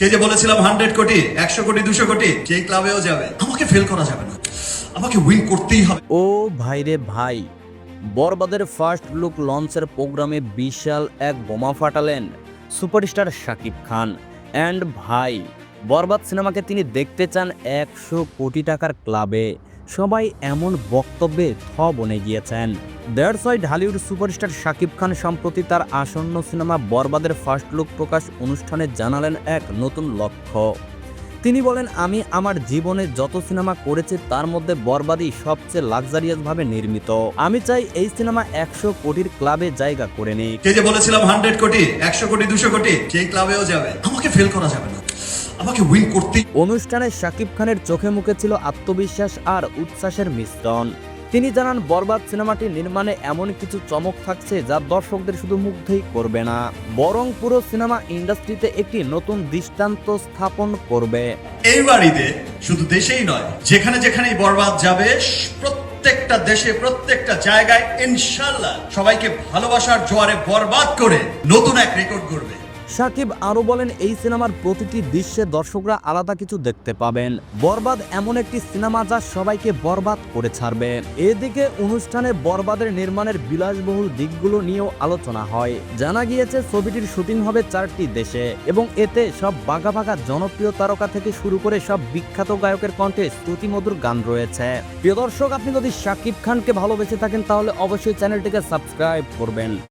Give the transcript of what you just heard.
কে যে বলেছিলাম হান্ড্রেড কোটি, একশো কোটি, দুশো কোটি সেই ক্লাবেও যাবে, আমাকে ফেল করা যাবে না। আমাকে উইন করতেই হবে। ও ভাইরে ভাই, বরবাদের ফার্স্ট লুক লঞ্চের প্রোগ্রামে বিশাল এক বোমা ফাটালেন সুপারস্টার শাকিব খান। অ্যান্ড ভাই, বরবাদ সিনেমাকে তিনি দেখতে চান একশো কোটি টাকার ক্লাবে সবাই এমন বক্তব্যে থ বনে গিয়েছেন। That's why Dhallywood superstar Shakib Khan সম্প্রতি তার আসন্ন সিনেমা বরবাদের ফার্স্ট লুক প্রকাশ অনুষ্ঠানে জানালেন এক নতুন লক্ষ্য। তিনি বলেন আমি আমার জীবনে যত সিনেমা করেছি তার মধ্যে বরবাদই সবচেয়ে লাক্সারিয়াস ভাবে নির্মিত। আমি চাই এই সিনেমা একশো কোটির ক্লাবে জায়গা করে নিক। কে যে বলেছিলাম হান্ড্রেড কোটি একশো কোটি দুশো কোটি সেই ক্লাবেও যাবে। আমাকে ফেল করা যাবে না। আমাকে উইন করতেই অনুষ্ঠানে শাকিব খানের চোখে মুখে ছিল আত্মবিশ্বাস আর উচ্ছ্বাসের মিশ্রণ। তিনি জানান, বরবাদ সিনেমাটি নির্মাণে এমন কিছু চমক থাকছে যা দর্শকদের শুধু মুগ্ধই করবে না, বরং পুরো সিনেমা ইন্ডাস্ট্রিতে একটি নতুন দৃষ্টান্ত স্থাপন করবে। এই বাড়িতে শুধু দেশেই নয়, যেখানে যেখানেই বরবাদ যাবে, প্রত্যেকটা দেশে, প্রত্যেকটা জায়গায় ইনশাল্লাহ সবাইকে ভালোবাসার জোয়ারে বরবাদ করে নতুন এক রেকর্ড করবে সাকিব আরও বলেন, এই সিনেমার প্রতিটি দৃশ্যে দর্শকরা আলাদা কিছু দেখতে পাবেন। বরবাদ এমন একটি সিনেমা যা সবাইকে বরবাদ করে ছাড়বে। এদিকে অনুষ্ঠানে বরবাদের নির্মাণের বিলাসবহুল দিকগুলো নিয়েও আলোচনা হয়। জানা গিয়েছে, ছবিটির শুটিং হবে চারটি দেশে এবং এতে সব বাঘা বাঘা জনপ্রিয় তারকা থেকে শুরু করে সব বিখ্যাত গায়কের কণ্ঠে শ্রুতিমধুর গান রয়েছে। প্রিয় দর্শক, আপনি যদি শাকিব খানকে ভালোবেসে থাকেন, তাহলে অবশ্যই চ্যানেলটিকে সাবস্ক্রাইব করবেন।